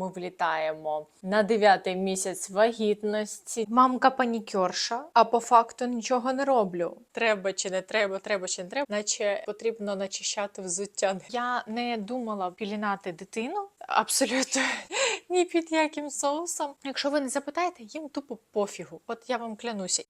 ми влітаємо на дев'ятий місяць вагітності. Мамка панікерша, а по факту нічого не роблю. Треба чи не треба, треба чи не треба, наче потрібно начищати взуття. Я не думала пілінати дитину абсолютно ні під яким соусом. Якщо ви не запитаєте, їм тупо пофігу. От я вам клянуся.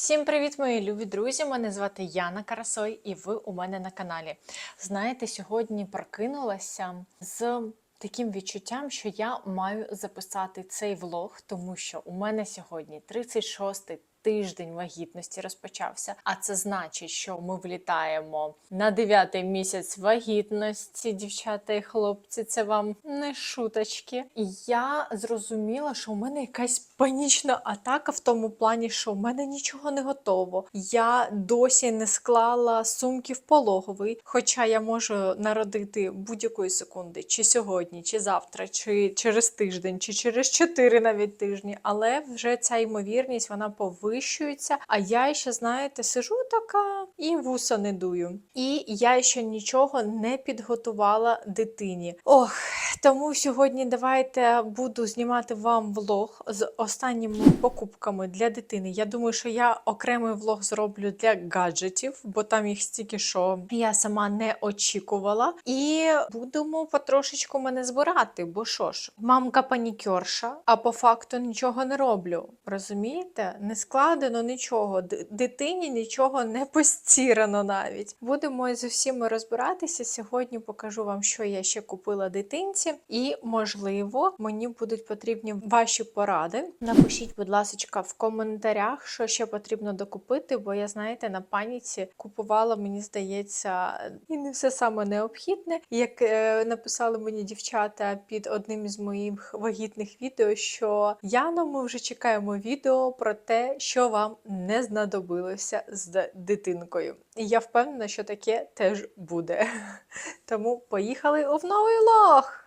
Всім привіт, мої любі друзі! Мене звати Яна Карасой, і ви у мене на каналі. Знаєте, сьогодні прокинулася з таким відчуттям, що я маю записати цей влог, тому що у мене сьогодні 36-й Тиждень вагітності розпочався, а це значить, що ми влітаємо на дев'ятий місяць вагітності, дівчата і хлопці. Це вам не шуточки. І я зрозуміла, що у мене якась панічна атака в тому плані, що у мене нічого не готово. Я досі не склала сумки в пологовий, хоча я можу народити будь-якої секунди, чи сьогодні, чи завтра, чи через тиждень, чи через чотири навіть тижні. Але вже ця ймовірність вона повищується. А я ще, знаєте, сижу така і вуса не дую. І я ще нічого не підготувала дитині. Ох, тому сьогодні давайте буду знімати вам влог з останніми покупками для дитини. Я думаю, що я окремий влог зроблю для гаджетів, бо там їх стільки, що я сама не очікувала. І будемо потрошечку мене збирати, бо що ж, мамка панікерша, а по факту нічого не роблю. Розумієте? Не складено нічого. Дитині нічого не постірано навіть. Будемо з усіма розбиратися. Сьогодні покажу вам, що я ще купила дитинці, і можливо мені будуть потрібні ваші поради. Напишіть, будь ласка, в коментарях, що ще потрібно докупити, бо я, знаєте, на паніці купувала, мені здається, і не все саме необхідне. Як е, написали мені дівчата під одним із моїх вагітних відео, що Яна, ми вже чекаємо відео про те, що вам не знадобилося з дитинкою. І я впевнена, що таке теж буде. Тому поїхали в новий лог!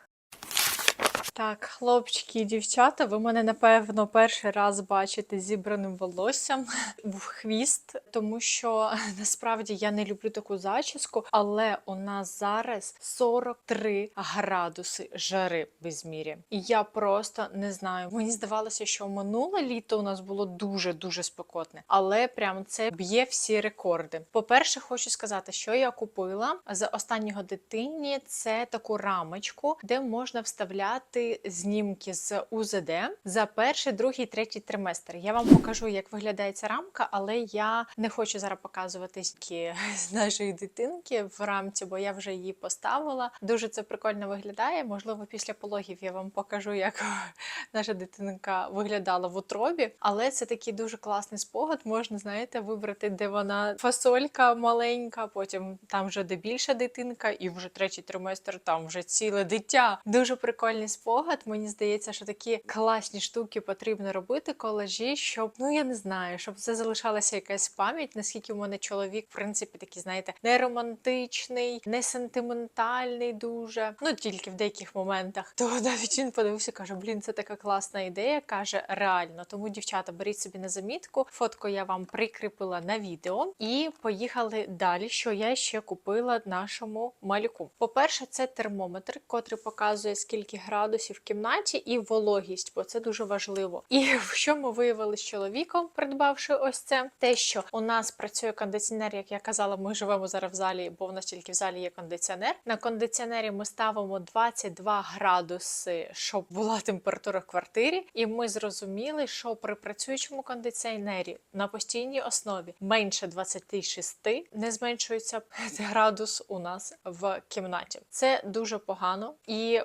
Так, хлопчики і дівчата, ви мене напевно перший раз бачите зібраним волоссям в хвіст, тому що насправді я не люблю таку зачіску, але у нас зараз 43 градуси жари безмірі. І я просто не знаю. Мені здавалося, що минуле літо у нас було дуже дуже спекотне, але прям це б'є всі рекорди. По-перше, хочу сказати, що я купила з останнього дитині. Це таку рамочку, де можна вставляти знімки з УЗД за перший, другий, третій триместр. Я вам покажу, як виглядає ця рамка, але я не хочу зараз показувати знімки з нашої дитинки в рамці, бо я вже її поставила. Дуже це прикольно виглядає. Можливо, після пологів я вам покажу, як наша дитинка виглядала в утробі. Але це такий дуже класний спогад. Можна, знаєте, вибрати, де вона фасолька маленька, потім там вже де більша дитинка, і вже третій триместр там вже ціле дитя. Дуже прикольний спогад. Мені здається, що такі класні штуки потрібно робити, колажі, щоб ну я не знаю, щоб це залишалася якась пам'ять. Наскільки в мене чоловік, в принципі, такий, знаєте, не романтичний, не сентиментальний, дуже ну тільки в деяких моментах. То навіть він подивився, каже: Блін, це така класна ідея. каже реально. Тому, дівчата, беріть собі на замітку. Фотку я вам прикріпила на відео. І поїхали далі. Що я ще купила нашому малюку. По-перше, це термометр, котрий показує скільки градусів в кімнаті, і вологість, бо це дуже важливо. І що ми виявили з чоловіком, придбавши ось це, те, що у нас працює кондиціонер, як я казала, ми живемо зараз в залі, бо в нас тільки в залі є кондиціонер. На кондиціонері ми ставимо 22 градуси, щоб була температура в квартирі. І ми зрозуміли, що при працюючому кондиціонері на постійній основі менше 26 не зменшується градус у нас в кімнаті. Це дуже погано і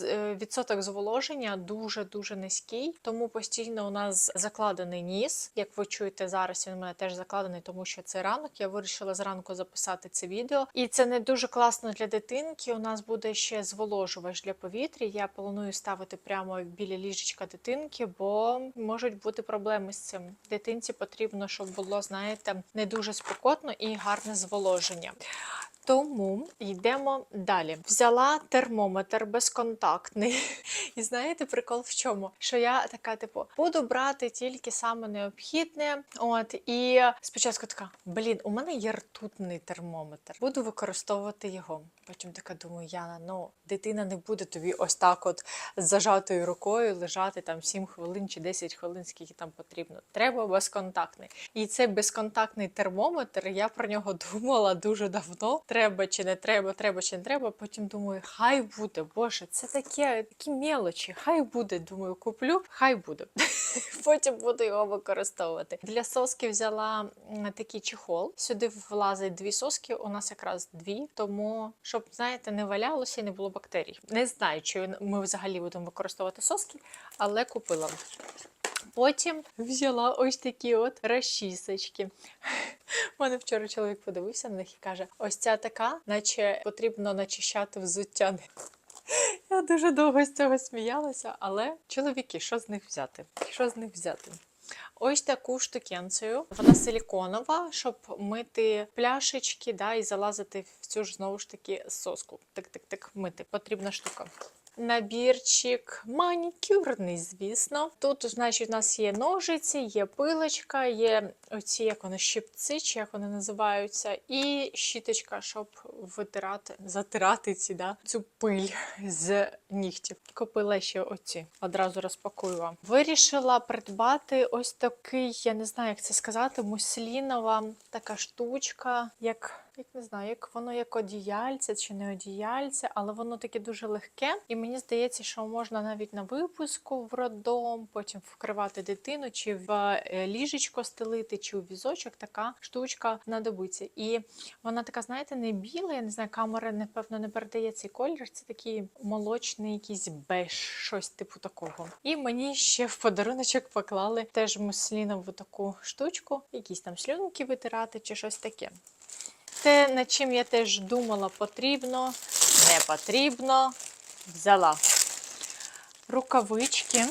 е, відсоток зволоження дуже дуже низький, тому постійно у нас закладений ніс. Як ви чуєте зараз, він у мене теж закладений, тому що це ранок. Я вирішила зранку записати це відео, і це не дуже класно для дитинки. У нас буде ще зволожувач для повітря. Я планую ставити прямо біля ліжечка дитинки, бо можуть бути проблеми з цим. Дитинці потрібно, щоб було, знаєте, не дуже спекотно і гарне зволоження. Тому йдемо далі. Взяла термометр безконтактний. І знаєте, прикол в чому? Що я така, типу, буду брати тільки саме необхідне. От і спочатку така: блін, у мене є ртутний термометр. Буду використовувати його. Потім така думаю, Яна, ну дитина не буде тобі ось так, от з зажатою рукою лежати там 7 хвилин чи 10 хвилин, скільки там потрібно. Треба безконтактний. І цей безконтактний термометр, я про нього думала дуже давно. Треба чи не треба, треба чи не треба. Потім думаю, хай буде, боже, це таке, такі мелочі, хай буде. Думаю, куплю, хай буде. Потім буду його використовувати. Для соски взяла такий чехол. Сюди влазить дві соски. У нас якраз дві, тому щоб знаєте, не валялося і не було бактерій. Не знаю, чи ми взагалі будемо використовувати соски, але купила. Потім взяла ось такі от розчісочки. У мене вчора чоловік подивився на них і каже: ось ця така, наче потрібно начищати взуття. Я дуже довго з цього сміялася, але чоловіки, що з них взяти? Що з них взяти? Ось таку штукенцію. Вона силіконова, щоб мити пляшечки да, і залазити в цю ж знову ж таки соску. Так-так-так мити. Потрібна штука. Набірчик манікюрний, звісно. Тут, значить, у нас є ножиці, є пилочка, є оці, як вони, щипці, чи як вони називаються, і щіточка, щоб витирати, затирати ці, да, цю пиль з нігтів. Купила ще оці. Одразу розпакую вам. Вирішила придбати ось такий, я не знаю, як це сказати, муслінова така штучка, як. Як не знаю, як воно як одіяльце чи не одіяльце, але воно таке дуже легке. І мені здається, що можна навіть на випуску в роддом, потім вкривати дитину, чи в е, ліжечко стелити, чи у візочок. Така штучка знадобиться. І вона така, знаєте, не біла. Я не знаю, камера напевно не передає цей колір. Це такий молочний, якийсь беж, щось типу такого. І мені ще в подаруночок поклали теж муслінову таку штучку, якісь там слюнки витирати чи щось таке. Те, над чим я теж думала, потрібно, не потрібно, взяла рукавички,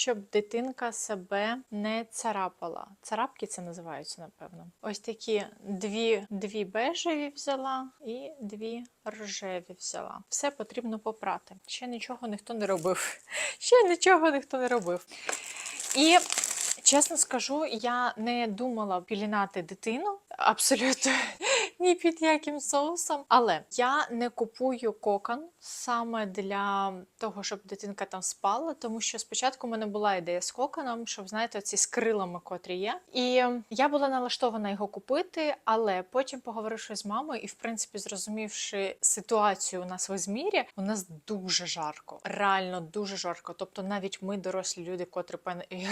щоб дитинка себе не царапала. Царапки це називаються, напевно. Ось такі дві, дві бежеві взяла і дві рожеві взяла. Все потрібно попрати. Ще нічого ніхто не робив. Ще нічого ніхто не робив. І Чесно скажу, я не думала пілінати дитину абсолютно ні під яким соусом. Але я не купую кокон саме для того, щоб дитинка там спала, тому що спочатку в мене була ідея з коконом, щоб знаєте, ці з крилами, котрі є. І я була налаштована його купити, але потім поговоривши з мамою і, в принципі, зрозумівши ситуацію у нас в Ізмірі, у нас дуже жарко, реально дуже жарко. Тобто, навіть ми, дорослі люди, котрі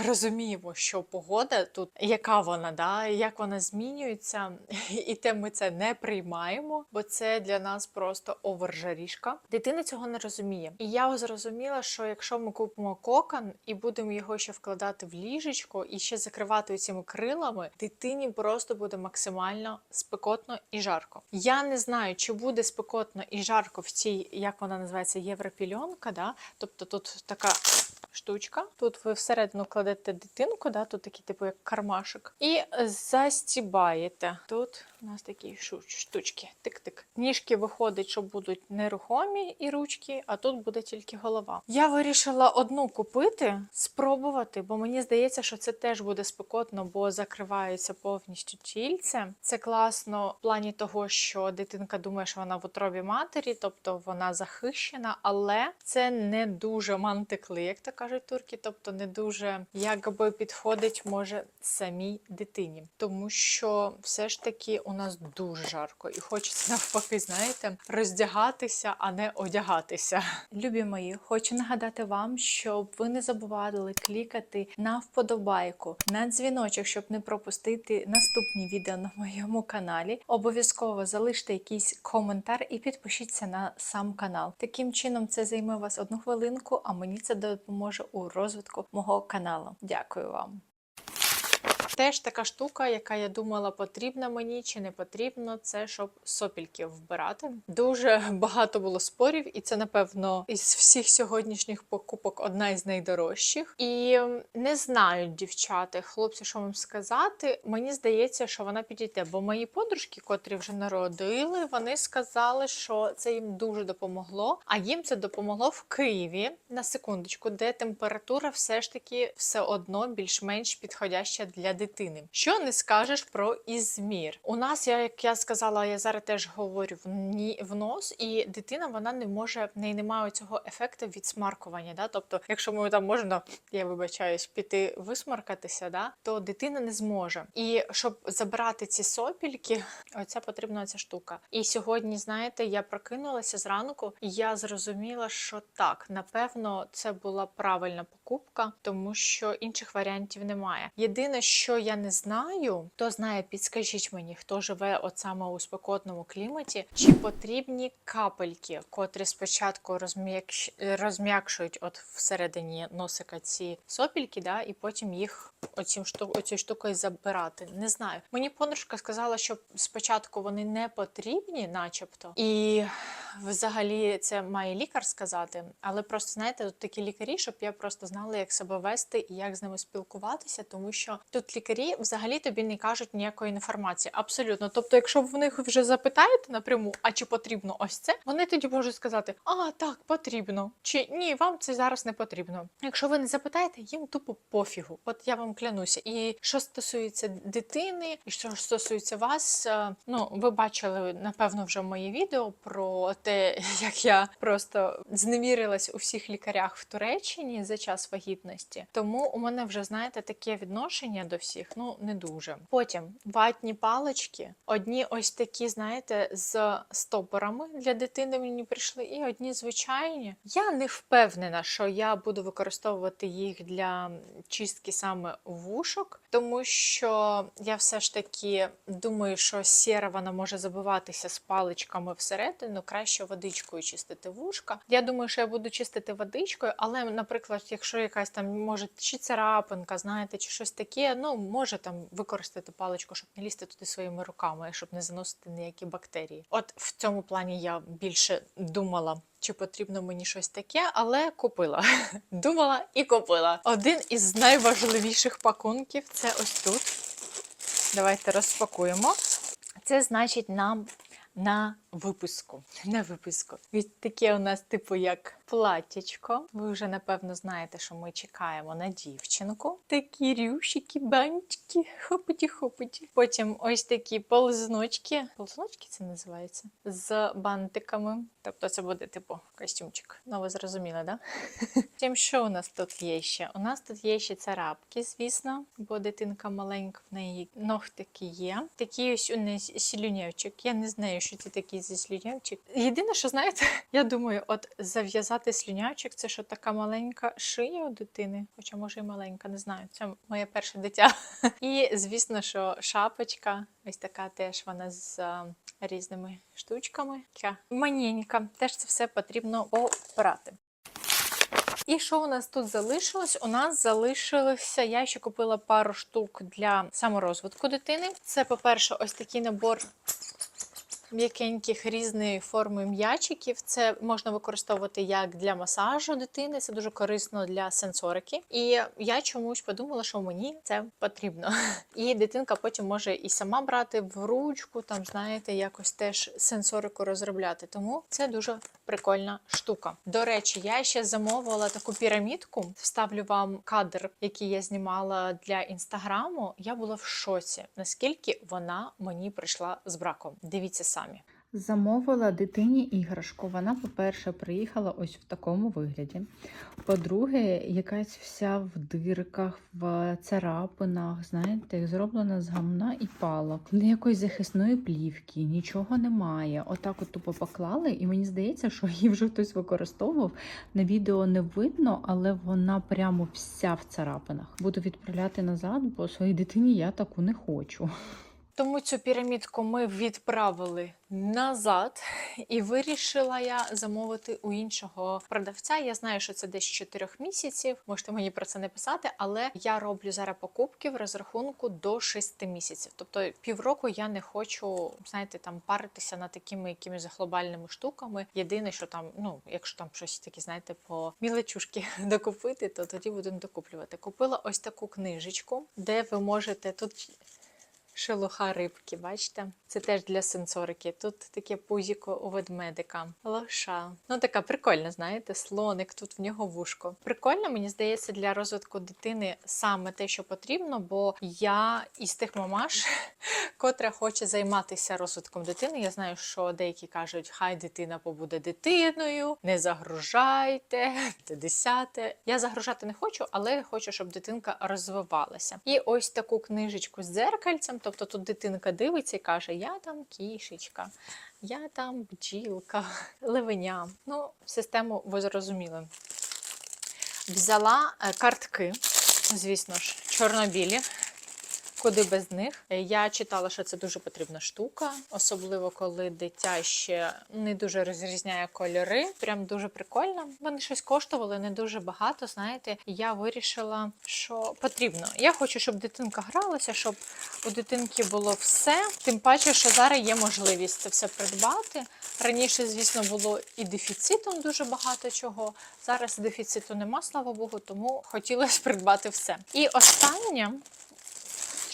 розуміємо, що погода тут, яка вона, да, як вона змінюється, і те ми це не приймаємо, бо це для нас просто овержарішка. Дитина цього не розуміє. І я зрозуміла, що якщо ми купимо кокон і будемо його ще вкладати в ліжечко і ще закривати цими крилами, дитині просто буде максимально спекотно і жарко. Я не знаю, чи буде спекотно і жарко в цій, як вона називається, європільонка, да? тобто тут така штучка. Тут ви всередину кладете дитинку, да? тут такий типу як кармашик, і застібаєте. Тут у нас такі штучки. Тик-тик. Ніжки виходить, що будуть нерухомі і ручки, а тут буде тільки голова. Я вирішила одну купити, спробувати, бо мені здається, що це теж буде спекотно, бо закривається повністю тільце. Це класно в плані того, що дитинка думає, що вона в утробі матері, тобто вона захищена, але це не дуже мантикли, як то кажуть турки, тобто не дуже якби підходить може самій дитині, тому що все ж таки у нас дуже жарко і хочеться навпаки, знаєте, роздягатися, а не одягатися. Любі мої, хочу нагадати вам, щоб ви не забували клікати на вподобайку, на дзвіночок, щоб не пропустити наступні відео на моєму каналі. Обов'язково залиште якийсь коментар і підпишіться на сам канал. Таким чином, це займе вас одну хвилинку, а мені це допоможе у розвитку мого каналу. Дякую вам. Теж така штука, яка я думала, потрібна мені чи не потрібно, це щоб сопільки вбирати. Дуже багато було спорів, і це, напевно, із всіх сьогоднішніх покупок одна із найдорожчих. І не знають дівчата, хлопці, що вам сказати. Мені здається, що вона підійде, бо мої подружки, котрі вже народили, вони сказали, що це їм дуже допомогло. А їм це допомогло в Києві на секундочку, де температура все ж таки все одно більш-менш підходяща для дитини. Що не скажеш про Ізмір? У нас, як я сказала, я зараз теж говорю в ні в нос, і дитина вона не може, в неї немає цього ефекту відсмаркування. Да? Тобто, якщо ми там можна, я вибачаюсь, піти висмаркатися, да? то дитина не зможе. І щоб забрати ці сопільки, оця потрібна ця штука. І сьогодні, знаєте, я прокинулася зранку, і я зрозуміла, що так, напевно, це була правильна покупка, тому що інших варіантів немає. Єдине, що я не знаю, хто знає, підскажіть мені, хто живе от саме у спекотному кліматі, чи потрібні капельки, котрі спочатку розм'якш- розм'якшують от всередині носика ці сопільки, да, і потім їх оцім шту... оцю штукою забирати. Не знаю. Мені подружка сказала, що спочатку вони не потрібні, начебто, і взагалі це має лікар сказати. Але просто знаєте, тут такі лікарі, щоб я просто знала, як себе вести і як з ними спілкуватися, тому що тут лікарі взагалі тобі не кажуть ніякої інформації. Абсолютно. Тобто, якщо в них вже запитаєте напряму, а чи потрібно ось це, вони тоді можуть сказати: А, так, потрібно, чи ні, вам це зараз не потрібно. Якщо ви не запитаєте, їм тупо пофігу. От я вам клянуся. І що стосується дитини, і що стосується вас, е, ну ви бачили напевно вже моє відео про те, як я просто зневірилась у всіх лікарях в Туреччині за час вагітності. Тому у мене вже знаєте таке відношення до всіх, ну не дуже. Потім ватні палички, одні ось такі, знаєте, з стопорами для дитини мені прийшли, і одні звичайні. Я не впевнена, що я буду використовувати їх для чистки саме вушок, тому що я все ж таки думаю, що сіра вона може забиватися з паличками всередину, краще водичкою чистити вушка. Я думаю, що я буду чистити водичкою, але, наприклад, якщо якась там може чи царапинка, знаєте, чи щось таке, ну може там використати паличку, щоб не лізти туди своїми руками, щоб не заносити ніякі бактерії. От в цьому плані я більше думала. Чи потрібно мені щось таке, але купила. Думала і купила. Один із найважливіших пакунків це ось тут. Давайте розпакуємо. Це значить нам на випуску. На випуску. Від таке у нас, типу, як платтячко. Ви вже напевно знаєте, що ми чекаємо на дівчинку. Такі рюшики, бантики, хопоті-хопоті. Потім ось такі ползночки. Ползночки це називається з бантиками. Тобто це буде типу костюмчик. Ну, ви зрозуміли, да? Потім що у нас тут є ще? У нас тут є ще царапки, звісно, бо дитинка маленька, в неї ногтики є. Такий ось у неї слюнявчик. Я не знаю, що це такий зі слюнявчик. Єдине, що знаєте, я думаю, от зав'язати слюнявчик це що така маленька шия у дитини, хоча може і маленька, не знаю. Це моє перше дитя. І звісно, що шапочка, ось така теж вона з різними штучками. Маненька. Теж це все потрібно попрати. І що у нас тут залишилось? У нас залишилося. Я ще купила пару штук для саморозвитку дитини. Це, по-перше, ось такий набор м'якеньких різної форми м'ячиків. Це можна використовувати як для масажу дитини, це дуже корисно для сенсорики. І я чомусь подумала, що мені це потрібно. І дитинка потім може і сама брати в ручку, там знаєте, якось теж сенсорику розробляти. Тому це дуже прикольна штука. До речі, я ще замовила таку пірамідку. Вставлю вам кадр, який я знімала для інстаграму. Я була в шоці, наскільки вона мені прийшла з браком. Дивіться самі. Замовила дитині іграшку. Вона, по-перше, приїхала ось в такому вигляді. По-друге, якась вся в дирках, в царапинах, знаєте, зроблена з гамна і палок. Ніякої захисної плівки, нічого немає. Отак от тупо поклали, і мені здається, що її вже хтось використовував. На відео не видно, але вона прямо вся в царапинах. Буду відправляти назад, бо своїй дитині я таку не хочу. Тому цю пірамідку ми відправили назад, і вирішила я замовити у іншого продавця. Я знаю, що це десь 4 місяців. Можете мені про це не писати, але я роблю зараз покупки в розрахунку до 6 місяців. Тобто півроку я не хочу, знаєте, там паритися над такими якимись глобальними штуками. Єдине, що там, ну, якщо там щось таке, знаєте, по мілочушки докупити, то тоді будемо докуплювати. Купила ось таку книжечку, де ви можете тут. Шелуха рибки, бачите? Це теж для сенсорики. Тут таке пузіко у ведмедика. Лоша. Ну, така прикольна, знаєте, слоник, тут в нього вушко. Прикольно, мені здається, для розвитку дитини саме те, що потрібно, бо я із тих мамаш, котра хоче займатися розвитком дитини. Я знаю, що деякі кажуть, хай дитина побуде дитиною, не загружайте, те десяте. Я загружати не хочу, але хочу, щоб дитинка розвивалася. І ось таку книжечку з дзеркальцем. Тобто тут дитинка дивиться і каже: Я там кішечка, я там бджілка, левеня. Ну, систему ви зрозуміли. Взяла е, картки, звісно ж, чорнобілі. Куди без них? Е, Я читала, що це дуже потрібна штука, особливо коли дитя ще не дуже розрізняє кольори. Прям дуже прикольно. Вони щось коштували не дуже багато. Знаєте, я вирішила, що потрібно. Я хочу, щоб дитинка гралася, щоб у дитинки було все. Тим паче, що зараз є можливість це все придбати. Раніше, звісно, було і дефіцитом дуже багато чого. Зараз дефіциту нема, слава Богу, тому хотілося придбати все. І останнє.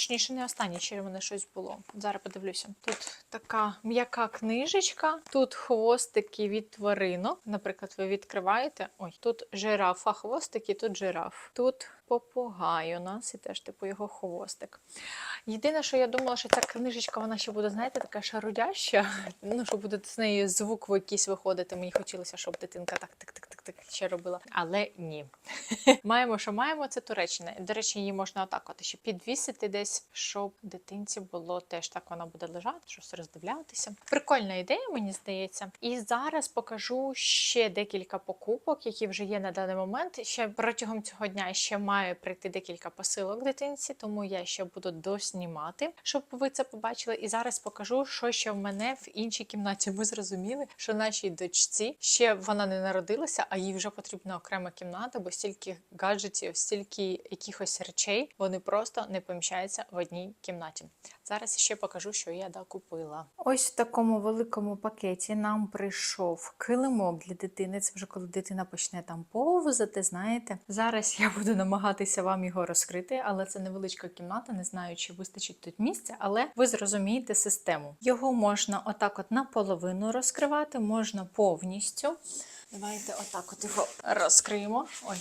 Точніше, не останнє, червоне щось було. Зараз подивлюся. Тут така м'яка книжечка, тут хвостики від тваринок. Наприклад, ви відкриваєте. Ой, тут жирафа хвостики, тут жираф. Тут попугай у нас і теж типу його хвостик. Єдине, що я думала, що ця книжечка вона ще буде, знаєте, така шарудяща. Ну, що буде з неї звук якийсь виходити. Мені хотілося, щоб дитинка так тик тик тик тик ще робила. Але ні. маємо, що маємо, це Туреччина. До речі, її можна отак от ще підвісити десь, щоб дитинці було теж так вона буде лежати, щось роздивлятися. Прикольна ідея, мені здається. І зараз покажу ще декілька покупок, які вже є на даний момент. Ще протягом цього дня ще має прийти декілька посилок дитинці, тому я ще буду доснімати, щоб ви це побачили. І зараз покажу, що ще в мене в іншій кімнаті. Ми зрозуміли, що нашій дочці ще вона не народилася, а їй вже потрібна окрема кімната, бо стільки гаджетів, стільки якихось речей, вони просто не поміщаються в одній кімнаті. Зараз ще покажу, що я докупила. Ось в такому великому пакеті нам прийшов килимок для дитини. Це вже коли дитина почне там повзати. Знаєте, зараз я буду намагатися вам його розкрити, але це невеличка кімната. Не знаю, чи вистачить тут місця, але ви зрозумієте систему. Його можна отак, от наполовину розкривати, можна повністю. Давайте отак от його розкриємо. Ой.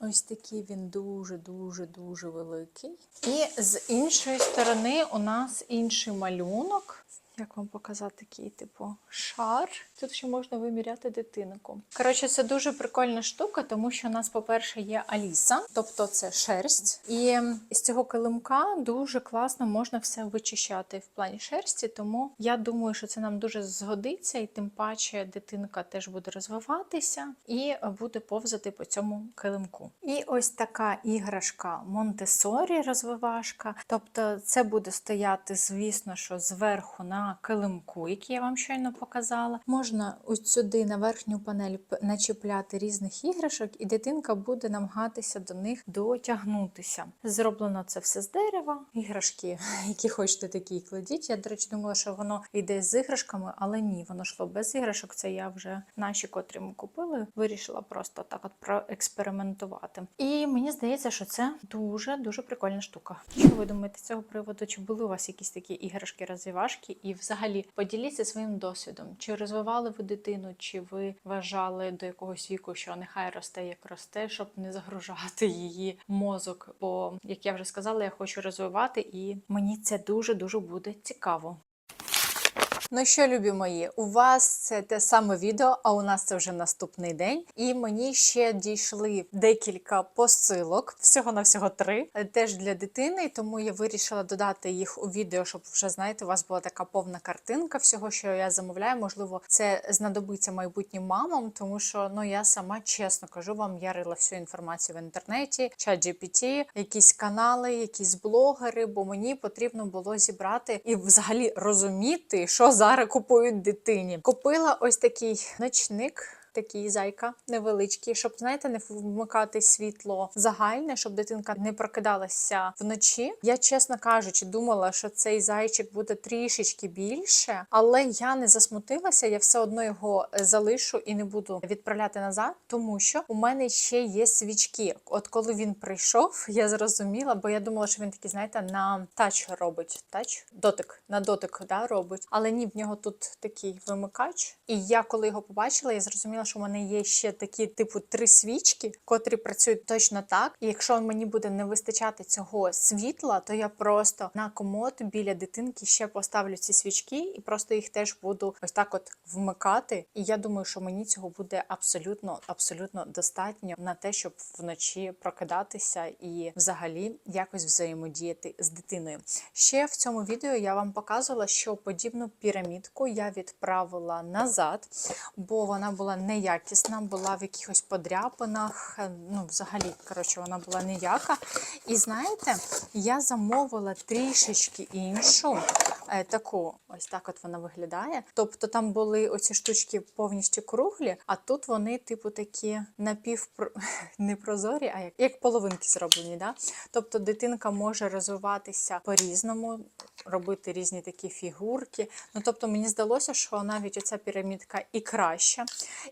Ось такий він дуже-дуже дуже великий. І з іншої сторони у нас інший малюнок. Як вам показати такий, типу, шар? Тут ще можна виміряти дитинку. Коротше, це дуже прикольна штука, тому що у нас, по-перше, є Аліса, тобто це шерсть. І з цього килимка дуже класно можна все вичищати в плані шерсті. Тому я думаю, що це нам дуже згодиться, і тим паче дитинка теж буде розвиватися і буде повзати по цьому килимку. І ось така іграшка Монтесорі розвивашка. Тобто, це буде стояти, звісно, що зверху на килимку, який я вам щойно показала. Можна ось сюди на верхню панель начіпляти різних іграшок, і дитинка буде намагатися до них дотягнутися. Зроблено це все з дерева. Іграшки, які хочете, такі кладіть. Я, до речі, думала, що воно йде з іграшками, але ні, воно йшло без іграшок. Це я вже наші, котрі ми купили, вирішила просто так от проекспериментувати. І мені здається, що це дуже дуже прикольна штука. Що ви думаєте з цього приводу? Чи були у вас якісь такі іграшки розвивашки? І взагалі поділіться своїм досвідом. Чи розвивали ви дитину, чи ви вважали до якогось віку, що нехай росте як росте, щоб не загружати її мозок? Бо, як я вже сказала, я хочу розвивати, і мені це дуже дуже буде цікаво. Ну що, любі мої, у вас це те саме відео, а у нас це вже наступний день. І мені ще дійшли декілька посилок, всього на всього три, е, теж для дитини. Тому я вирішила додати їх у відео, щоб вже знаєте, у вас була така повна картинка всього, що я замовляю. Можливо, це знадобиться майбутнім мамам, тому що ну я сама чесно кажу вам, я рила всю інформацію в інтернеті, чат GPT, якісь канали, якісь блогери, бо мені потрібно було зібрати і взагалі розуміти, що зараз купують дитині. Купила ось такий ночник. Такий зайка невеличкий, щоб знаєте, не вмикати світло загальне, щоб дитинка не прокидалася вночі. Я, чесно кажучи, думала, що цей зайчик буде трішечки більше, але я не засмутилася. Я все одно його е, залишу і не буду відправляти назад, тому що у мене ще є свічки. От коли він прийшов, я зрозуміла, бо я думала, що він такий, знаєте, на тач робить. Тач дотик на дотик да, робить. Але ні, в нього тут такий вимикач. І я, коли його побачила, я зрозуміла, що в мене є ще такі, типу, три свічки, котрі працюють точно так. І якщо мені буде не вистачати цього світла, то я просто на комод біля дитинки ще поставлю ці свічки і просто їх теж буду ось так от вмикати. І я думаю, що мені цього буде абсолютно, абсолютно достатньо на те, щоб вночі прокидатися і взагалі якось взаємодіяти з дитиною. Ще в цьому відео я вам показувала, що подібну пірамідку я відправила назад, бо вона була неякісна, була в якихось подряпинах. е, Ну, взагалі, коротше, вона була ніяка. І знаєте, я замовила трішечки іншу. е, Таку, ось так от вона виглядає. Тобто там були оці штучки повністю круглі, а тут вони, типу, такі напівпро... не прозорі, а як, як половинки зроблені. Да? Тобто дитинка може розвиватися по-різному, робити різні такі фігурки. Ну, тобто, мені здалося, що навіть оця пірамідка і краща.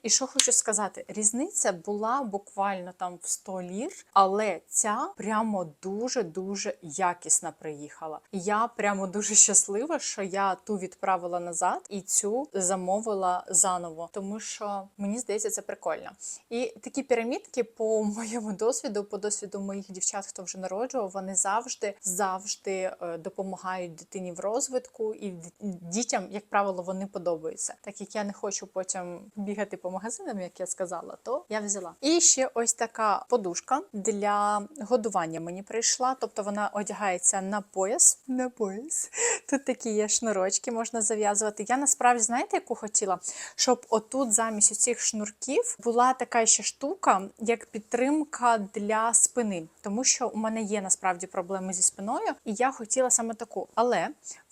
І що хочу сказати, різниця була буквально там в 100 лір, але ця прямо дуже-дуже якісна приїхала. Я прямо дуже щаслива, що я ту відправила назад і цю замовила заново, тому що мені здається, це прикольно. І такі пірамідки, по моєму досвіду, по досвіду моїх дівчат, хто вже народжував, вони завжди завжди е, допомагають дитині в розвитку, і дітям, як правило, вони подобаються. Так як я не хочу потім бігати по магазинам, як я сказала, то я взяла. І ще ось така подушка для годування мені прийшла. Тобто вона одягається на пояс. На пояс. Тут такі є шнурочки, можна зав'язувати. Я насправді знаєте, яку хотіла, щоб отут замість цих шнурків була така ще штука, як підтримка для спини, тому що у мене є насправді проблеми зі спиною, і я хотіла саме таку. Але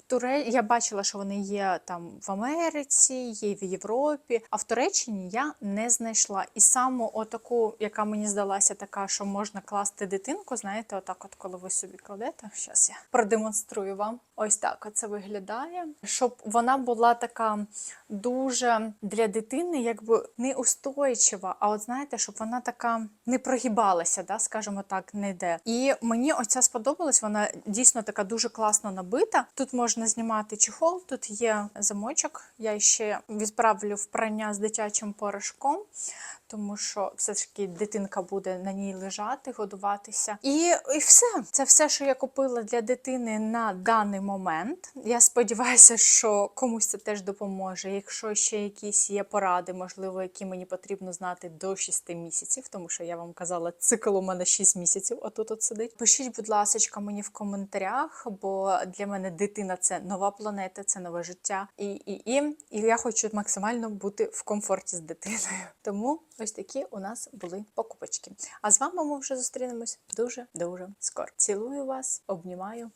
Туре я бачила, що вони є там в Америці, є в Європі, а в Туреччині я не знайшла. І саме отаку, яка мені здалася, така, що можна класти дитинку. Знаєте, отак, от коли ви собі кладете. Зараз я продемонструю вам. Ось так це виглядає. Щоб вона була така дуже для дитини, якби не устойчива, а от знаєте, щоб вона така не прогибалася, да, скажімо так, не йде. І мені оця сподобалась, вона дійсно така дуже класно набита. Тут можна знімати чехол, тут є замочок. Я ще відправлю в прання з дитячим порошком. Тому що все ж таки дитинка буде на ній лежати, годуватися. І, і все. Це все, що я купила для дитини на даний момент. Я сподіваюся, що комусь це теж допоможе. Якщо ще якісь є поради, можливо, які мені потрібно знати до 6 місяців, тому що я вам казала, цикл у мене 6 місяців, отут от сидить. Пишіть, будь ласка, мені в коментарях, бо для мене дитина це нова планета, це нове життя. І, і, і, і я хочу максимально бути в комфорті з дитиною. Тому ось такі у нас були покупочки. А з вами ми вже зустрінемось дуже дуже скоро. Цілую вас, обнімаю.